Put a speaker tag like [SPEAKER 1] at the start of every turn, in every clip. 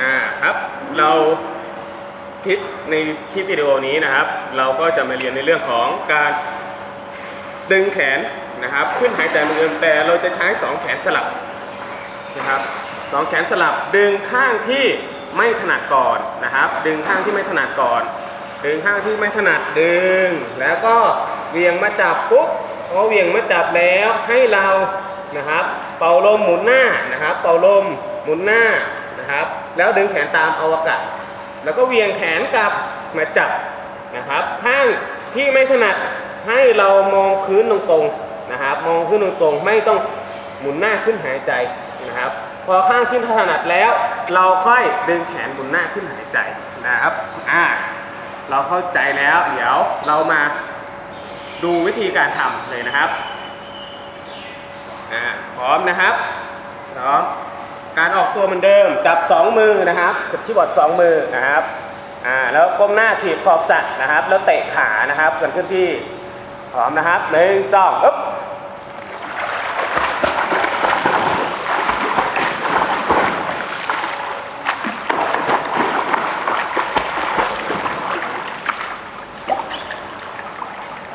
[SPEAKER 1] อ่าครับ เราคลิปในคลิปวิดีโอนี้นะครับ เราก็จะมาเรียนในเรื่องของการดึงแขนนะครับ ขึ้นหายใจเหมือนเดิมแต่เราจะใช้สองแขนสลับนะครับสองแขนสลับดึงข้างที่ไม่ถนัดก่อนนะครับ ดึงข้างที่ไม่ถนัดก่อน ดึงข้างที่ไม่ถนัดดึง แล้วก็เหวียงมาจับปุ๊บพอเหวียงมาจับแล้วให้เรานะครับ เป่าลมหมุนหน้านะครับ เป่าลมหมุนหน้า นะครับ แล้วดึงแขนตามอวกาศ แล้วก็เวียงแขนกลับมาจับนะครับ ข้างที่ไม่ถนัดให้เรามองพื้นตรงๆนะครับ มองพื้นตรงๆ ไม่ต้องหมุนหน้าขึ้นหายใจนะครับ พอข้างที่ถนัดแล้ว เราค่อยดึงแขนหมุนหน้าขึ้นหายใจนะครับ อ่า เราเข้าใจแล้ว เดี๋ยวเรามาดูวิธีการทำเลยนะครับ อ่า พร้อมนะครับ พร้อม การออกตัวเหมือนเดิมจับ 2 มือนะครับจับที่บอร์ด2 มือนะครับอ่าแล้วก้มหน้าถีบขอบสระนะครับ แล้วเตะขานะครับกันขึ้นที่พร้อมนะครับหนึ่งสองอึ๊บ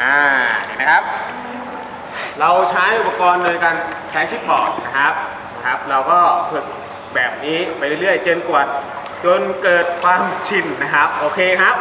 [SPEAKER 1] อ่าเห็นไหมครับ เราใช้อุปกรณ์โดยการใช้ชิปบอร์ดนะครับ ครับ เราก็ฝึกแบบนี้ไปเรื่อยๆจนกว่าจนเกิดความชินนะครับ โอเคครับ